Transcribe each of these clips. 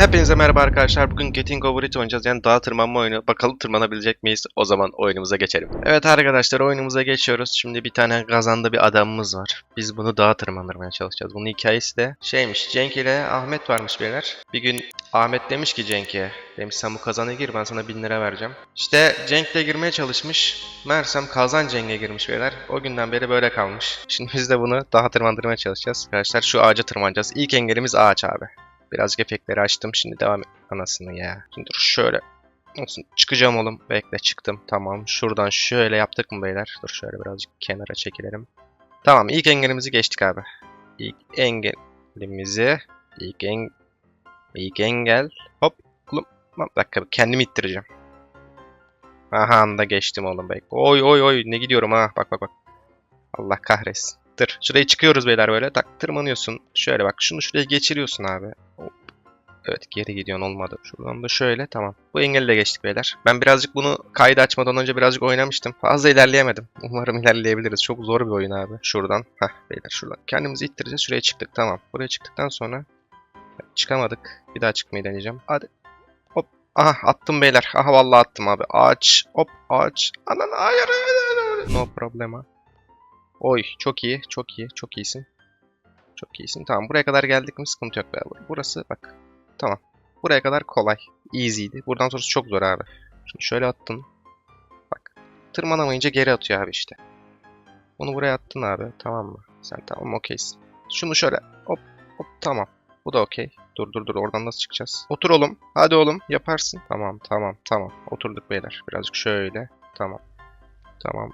Hepinize merhaba arkadaşlar. Bugün Getting Over It oynayacağız. Yani dağ tırmanma oyunu. Bakalım tırmanabilecek miyiz? O zaman oyunumuza geçelim. Evet arkadaşlar oyunumuza geçiyoruz. Şimdi bir tane kazanda bir adamımız var. Biz bunu dağa tırmandırmaya çalışacağız. Bunun hikayesi de şeymiş. Cenk ile Ahmet varmış beyler. Bir gün Ahmet demiş ki Cenk'e. Demiş sen bu kazana gir ben sana 1000 lira vereceğim. İşte Cenk'le girmeye çalışmış. Meğersem kazan Cenk'e girmiş beyler. O günden beri böyle kalmış. Şimdi biz de bunu dağa tırmandırmaya çalışacağız. Arkadaşlar şu ağaca tırmanacağız. İlk engelimiz ağaç abi. Birazcık efektleri açtım. Şimdi devam et. Anasını ya. Şimdi dur şöyle. Olsun. Çıkacağım oğlum. Bekle çıktım. Tamam. Şuradan şöyle yaptık mı beyler? Dur şöyle birazcık kenara çekilelim. Tamam. ilk engelimizi geçtik abi. İlk engelimizi. ilk en ilk engel. Hop. Oğlum. Bir dakika. Kendimi ittireceğim. Aha anda geçtim oğlum bekle. Oy oy oy. Ne gidiyorum ha. Bak bak bak. Allah kahretsin. Dur. Şurayı çıkıyoruz beyler böyle. Tak tırmanıyorsun. Şöyle bak. Şunu şuraya geçiriyorsun abi. Hop. Evet geri gidiyorsun olmadı. Şuradan da şöyle tamam. Bu engeli de geçtik beyler. Ben birazcık bunu kaydı açmadan önce birazcık oynamıştım. Fazla ilerleyemedim. Umarım ilerleyebiliriz. Çok zor bir oyun abi. Şuradan. Heh beyler şuradan. Kendimizi ittireceğiz. Şuraya çıktık tamam. Buraya çıktıktan sonra çıkamadık. Bir daha çıkmayı deneyeceğim. Hadi. Hop. Aha attım beyler. Aha vallahi attım abi. Ağaç. Hop ağaç. Anan hayır. No problema. Oy çok iyi. Çok iyi. Çok iyisin. Çok iyisin. Tamam buraya kadar geldik mi sıkıntı yok be. Burası bak. Tamam. Buraya kadar kolay. Easy'ydi. Buradan sonrası çok zor abi. Şimdi şöyle attın. Bak. Tırmanamayınca geri atıyor abi işte. Bunu buraya attın abi. Tamam mı? Sen tamam okeysin. Şunu şöyle hop hop tamam. Bu da okey. Dur dur dur oradan nasıl çıkacağız? Otur oğlum. Hadi oğlum yaparsın. Tamam tamam tamam. Oturduk beyler. Birazcık şöyle. Tamam. Tamam.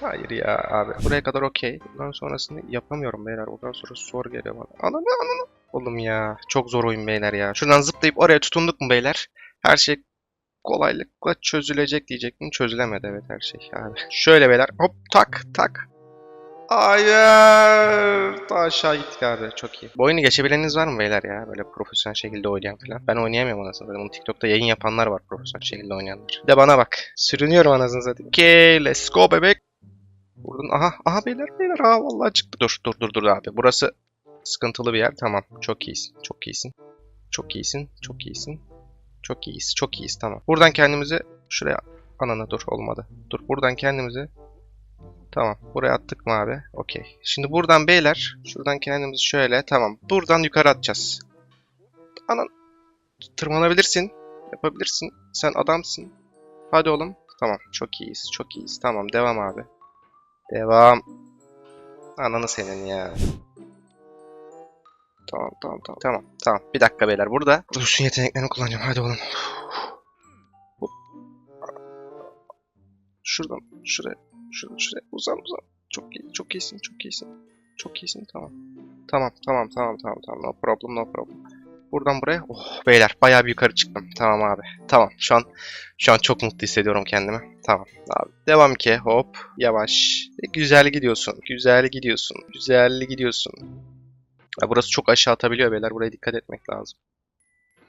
Hayır. Ya abi. Buraya kadar okey. Bundan sonrasını yapamıyorum beyler. Buradan sonra zor geliyor bana. Ananı ananı. Oğlum ya. Çok zor oyun beyler ya. Şuradan zıplayıp oraya tutunduk mu beyler? Her şey kolaylıkla çözülecek diyecektim. Çözülemedi evet her şey abi. Şöyle beyler. Hop tak tak. Hayır. Daha aşağı gittik abi. Çok iyi. Bu oyunu geçebileniniz var mı beyler ya? Böyle profesyonel şekilde oynayan falan. Ben oynayamıyorum anasını satayım. Bunu TikTok'ta yayın yapanlar var profesyonel şekilde oynayanlar. De bana bak. Sürünüyorum anasını satayım. Okay, let's go bebek. Buradan aha aha beyler beyler aha vallahi çıktı. Dur dur dur dur abi. Burası sıkıntılı bir yer. Tamam. Çok iyisin. Çok iyisin. Çok iyisin. Çok iyisin. Çok iyiyiz. Çok iyiyiz. Tamam. Buradan kendimizi şuraya anana dur olmadı. Dur buradan kendimizi Tamam. Buraya attık mı abi? Okey. Şimdi buradan beyler şuradan kendimizi şöyle tamam. Buradan yukarı atacağız. Anan tırmanabilirsin. Yapabilirsin. Sen adamsın. Hadi oğlum. Tamam. Çok iyiyiz. Çok iyiyiz. Tamam. Devam abi. Devam. Ananı senin ya. Tamam tamam tamam. Tamam tamam. Bir dakika beyler burada. Dursun yeteneklerini kullanacağım. Hadi oğlum. Şuradan şuraya. Şuradan şuraya. Uzan uzan. Çok iyi. Çok iyisin. Çok iyisin. Çok iyisin. Tamam. Tamam tamam tamam tamam tamam. No problem no problem. Buradan buraya. Oh beyler bayağı bir yukarı çıktım. Tamam abi. Tamam. Şu an şu an çok mutlu hissediyorum kendimi. Tamam abi. Devam ki. Hop. Yavaş. E, Güzel gidiyorsun. Güzel gidiyorsun. Güzel gidiyorsun. Ya burası çok aşağı atabiliyor beyler. Buraya dikkat etmek lazım.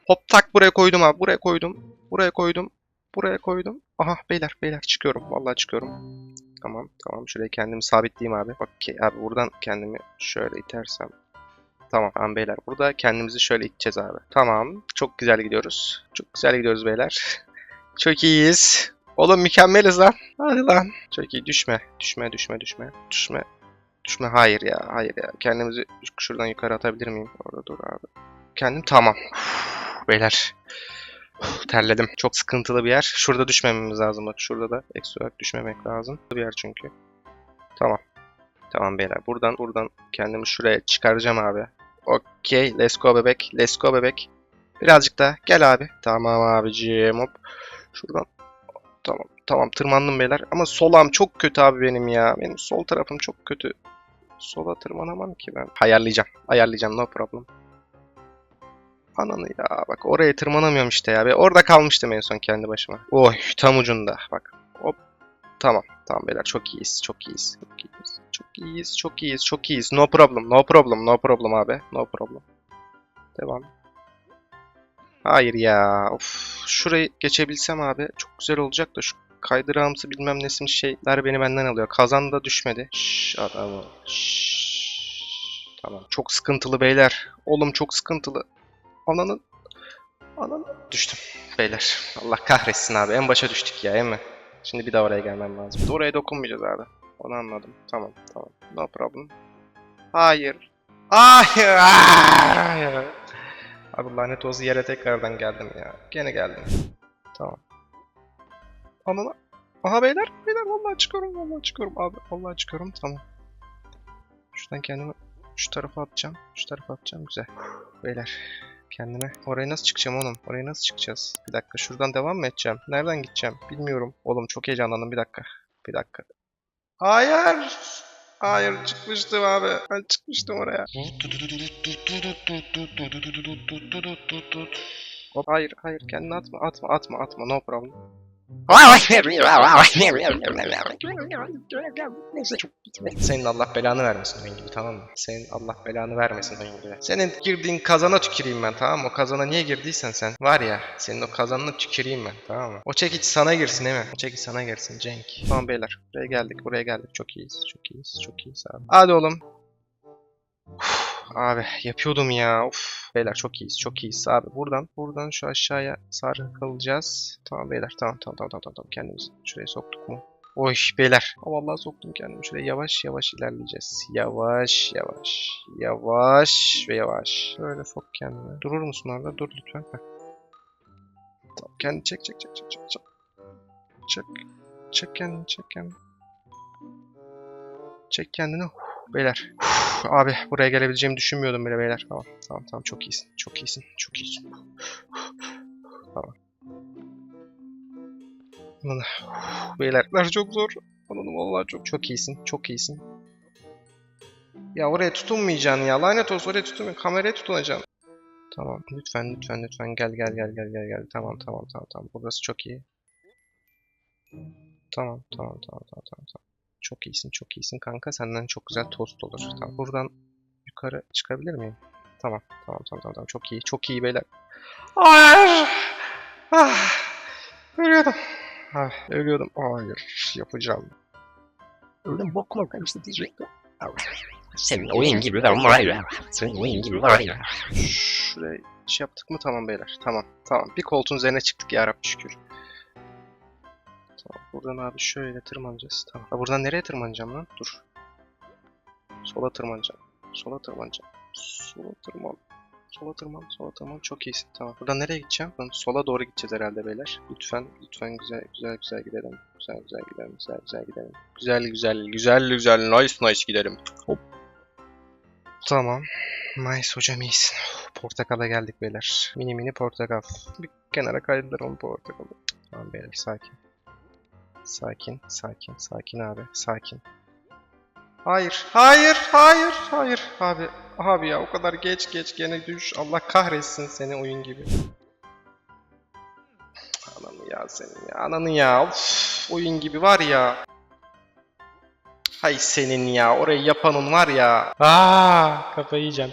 Hop tak buraya koydum abi. Buraya koydum. Buraya koydum. Buraya koydum. Aha beyler beyler çıkıyorum. Vallahi çıkıyorum. Tamam tamam. Şuraya kendimi sabitleyeyim abi. Okey abi buradan kendimi şöyle itersem. Tamam tamam beyler. Burada kendimizi şöyle iteceğiz abi. Tamam. Çok güzel gidiyoruz. Çok güzel gidiyoruz beyler. Çok iyiyiz. Oğlum mükemmeliz lan. Hadi lan. Çok iyi. Düşme. Düşme düşme düşme. Düşme. Düşme. Hayır ya. Hayır ya. Kendimizi şuradan yukarı atabilir miyim? Orada dur abi. Kendim tamam. Beyler. Terledim. Çok sıkıntılı bir yer. Şurada düşmememiz lazım. Bak şurada da eksi olarak düşmemek lazım. Bir yer çünkü. Tamam. Tamam beyler. Buradan buradan kendimi şuraya çıkaracağım abi. Okey. Let's go bebek. Let's go bebek. Birazcık daha. Gel abi. Tamam abiciğim. Hop. Şuradan. Tamam. Tamam. Tırmandım beyler. Ama solam çok kötü abi benim ya. Benim sol tarafım çok kötü. Sola tırmanamam ki ben. Ayarlayacağım. Ayarlayacağım. No problem. Ananı ya bak oraya tırmanamıyorum işte ya. Ben orada kalmıştım en son kendi başıma. Oy tam ucunda bak. Hop. Tamam. Tamam beyler çok iyiyiz. Çok iyiyiz. Çok iyiyiz. İyiyiz. Çok iyiyiz. Çok iyiyiz. No problem. No problem. No problem abi. No problem. Devam. Hayır ya. Of. Şurayı geçebilsem abi çok güzel olacak da şu kaydırağımsı bilmem nesim şeyler beni benden alıyor. Kazan da düşmedi. Şşş adamı. Şşş. Tamam. Çok sıkıntılı beyler. Oğlum çok sıkıntılı. Ananın. Ananın. Düştüm. Beyler. Allah kahretsin abi. En başa düştük ya değil mi? Şimdi bir daha oraya gelmem lazım. Oraya dokunmayacağız abi. Onu anladım. Tamam tamam. No problem. Hayır. Hayır. Hayır. Abi lanet olsun yere tekrardan geldim ya. Gene geldim. Tamam. Anana. Aha beyler. Beyler vallahi çıkıyorum. Vallahi çıkıyorum abi. Vallahi çıkıyorum. Tamam. Şuradan kendimi şu tarafa atacağım. Şu tarafa atacağım. Güzel. Beyler. Kendime. Oraya nasıl çıkacağım oğlum? Oraya nasıl çıkacağız? Bir dakika. Şuradan devam mı edeceğim? Nereden gideceğim? Bilmiyorum. Oğlum çok heyecanlandım. Bir dakika. Bir dakika. Hayır. Hayır çıkmıştım abi. Ben çıkmıştım oraya. Hop, hayır hayır kendini atma atma atma atma no problem. Senin Allah belanı vermesin oyun gibi tamam mı? Senin Allah belanı vermesin oyun gibi. Senin girdiğin kazana tüküreyim ben tamam mı? O kazana niye girdiysen sen var ya senin o kazanına tüküreyim ben tamam mı? O çekiç sana girsin değil mi? O çekiç sana girsin Cenk. Tamam beyler buraya geldik buraya geldik çok iyiyiz çok iyiyiz çok iyiyiz abi. Hadi oğlum. Uf, abi yapıyordum ya. Uf. Beyler çok iyiyiz çok iyiyiz abi. Buradan buradan şu aşağıya sarkılacağız. Tamam beyler tamam tamam tamam tamam tamam kendimizi şuraya soktuk mu? Oy beyler. Aa, vallahi soktum kendimi. Şuraya yavaş yavaş ilerleyeceğiz. Yavaş yavaş. Yavaş ve yavaş. Böyle sok kendini. Durur musun orada? Dur lütfen. Heh. Tamam kendini çek çek çek çek. Çek. Çek. Çek kendini çek kendini. Çek kendini. Beyler. Uf, abi buraya gelebileceğimi düşünmüyordum bile beyler. Tamam tamam tamam çok iyisin. Çok iyisin. Çok iyisin. Tamam. Uf, Beyler çok zor. Anladım vallahi çok çok iyisin. Çok iyisin. Ya oraya tutunmayacaksın ya. Lanet olsun oraya tutunmuyor. Kameraya tutunacaksın. Tamam lütfen lütfen lütfen gel gel gel gel gel gel. Tamam tamam tamam tamam. Burası çok iyi. Tamam tamam tamam tamam tamam. tamam. Çok iyisin çok iyisin kanka. Senden çok güzel tost olur. Tamam buradan yukarı çıkabilir miyim? Tamam tamam tamam tamam. tamam. Çok iyi çok iyi beyler. Hayır. Ah, ölüyordum. Ah, ölüyordum. Hayır yapacağım. Öyle boklar karıştı diyecektim. Senin oyun gibi var ya. Senin oyun gibi var ya. Şuraya şey yaptık mı? Tamam beyler. Tamam. Tamam. Bir koltuğun üzerine çıktık ya Rabbi şükür. Tamam. Buradan abi şöyle tırmanacağız. Tamam. Ha, buradan nereye tırmanacağım lan? Dur. Sola tırmanacağım. Sola tırmanacağım. Sola tırman. Sola tırman. Sola tırman. Çok iyisin. Tamam. Buradan nereye gideceğim? Buradan sola doğru gideceğiz herhalde beyler. Lütfen. Lütfen güzel güzel güzel gidelim. Güzel güzel gidelim. Güzel güzel gidelim. Güzel güzel güzel güzel nice nice gidelim. Hop. Tamam. Nice hocam iyisin. Portakala geldik beyler. Mini mini portakal. Bir kenara kaydıralım portakalı. Tamam beyler sakin. Sakin, sakin, sakin abi, sakin. Hayır, hayır, hayır, hayır. Abi, abi ya o kadar geç geç gene düş. Allah kahretsin seni oyun gibi. Ananı ya senin ya, ananı ya. Of, oyun gibi var ya. Hay senin ya, orayı yapanın var ya. Aa, kafayı yiyeceğim.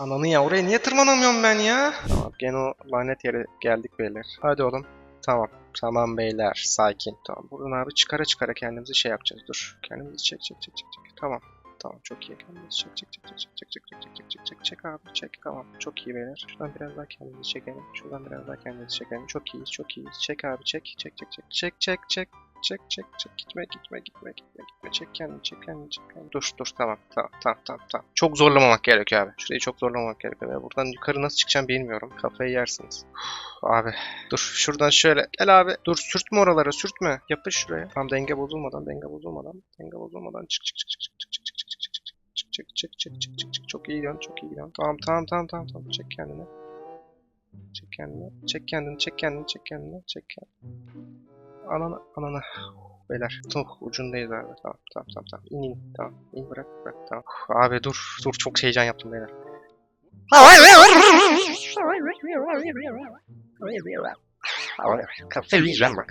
Ananı ya, oraya niye tırmanamıyorum ben ya? Tamam, gene o lanet yere geldik beyler. Hadi oğlum. Tamam. Tamam beyler. Sakin. Tamam. Buradan abi çıkara çıkara kendimizi şey yapacağız. Dur. Kendimizi çek çek çek çek çek. Tamam. Tamam çok iyi. Kendimizi çek çek çek çek çek çek çek çek çek çek çek çek abi çek. Tamam. Çok iyi beyler. Şuradan biraz daha kendimizi çekelim. Şuradan biraz daha kendimizi çekelim. Çok iyiyiz. Çok iyiyiz. Çek abi çek. Çek çek çek. Çek çek çek. Çek çek çek. Gitme gitme gitme gitme gitme. Çek kendini çek kendini çek kendini. Dur dur tamam tamam tamam tamam tamam. Çok zorlamamak gerekiyor abi. Şurayı çok zorlamamak gerekiyor. Ben buradan yukarı nasıl çıkacağım bilmiyorum. Kafayı yersiniz. Uf, abi dur şuradan şöyle. Gel abi. Dur sürtme oralara sürtme. Yapış şuraya. Tam denge bozulmadan denge bozulmadan. Denge bozulmadan çık çık çık çık çık çık çık çık çık çık çık çık çık çık çık çık çok iyi gidiyorsun çok iyi gidiyorsun. Tamam tamam tamam tamam tamam çek kendini. Çek kendini. Çek kendini çek kendini çek kendini çek kendini. Anana anana. Beyler. Tuh ucundayız abi. Tamam tamam tamam tamam. İn in. Tamam. İn bırak bırak. Tamam. Uf, Abi dur dur çok heyecan yaptım beyler.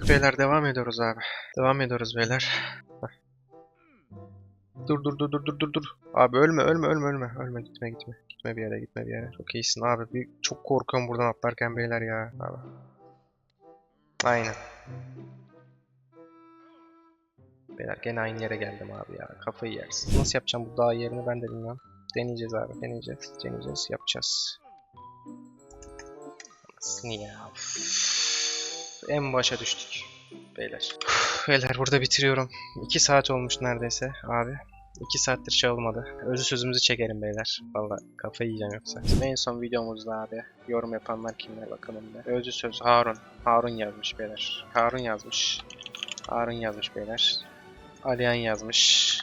Beyler devam ediyoruz abi. Devam ediyoruz beyler. Dur dur dur dur dur dur dur. Abi ölme ölme ölme ölme. Ölme gitme gitme. Gitme bir yere gitme bir yere. Çok iyisin abi. Bir, çok korkuyorum buradan atlarken beyler ya. Abi. Aynen. Beyler gene aynı yere geldim abi ya. Kafayı yersin. Nasıl yapacağım bu dağ yerini ben de bilmiyorum. Deneyeceğiz abi. Deneyeceğiz. Deneyeceğiz. Yapacağız. Nasıl ya? En başa düştük. Beyler. Beyler burada bitiriyorum. 2 saat olmuş neredeyse abi. 2 saattir şey olmadı. Özü sözümüzü çekelim beyler. Valla kafayı yiyeceğim yoksa. Şimdi en son videomuzda abi yorum yapanlar kimler bakalım bir. Özü söz Harun. Harun yazmış beyler. Harun yazmış. Harun yazmış beyler. Aliyan yazmış.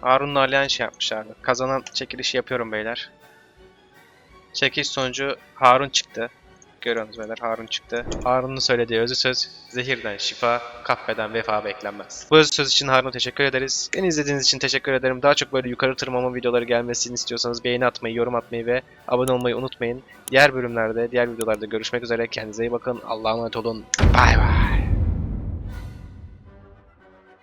Harun'la Aliyan şey yapmış abi. Kazanan çekilişi yapıyorum beyler. Çekiliş sonucu Harun çıktı. Görüyorsunuz beyler Harun çıktı. Harun'un söylediği özü söz zehirden şifa, kahveden vefa beklenmez. Bu özü söz için Harun'a teşekkür ederiz. Beni izlediğiniz için teşekkür ederim. Daha çok böyle yukarı tırmanma videoları gelmesini istiyorsanız beğeni atmayı, yorum atmayı ve abone olmayı unutmayın. Diğer bölümlerde, diğer videolarda görüşmek üzere. Kendinize iyi bakın. Allah'a emanet olun. Bay bay.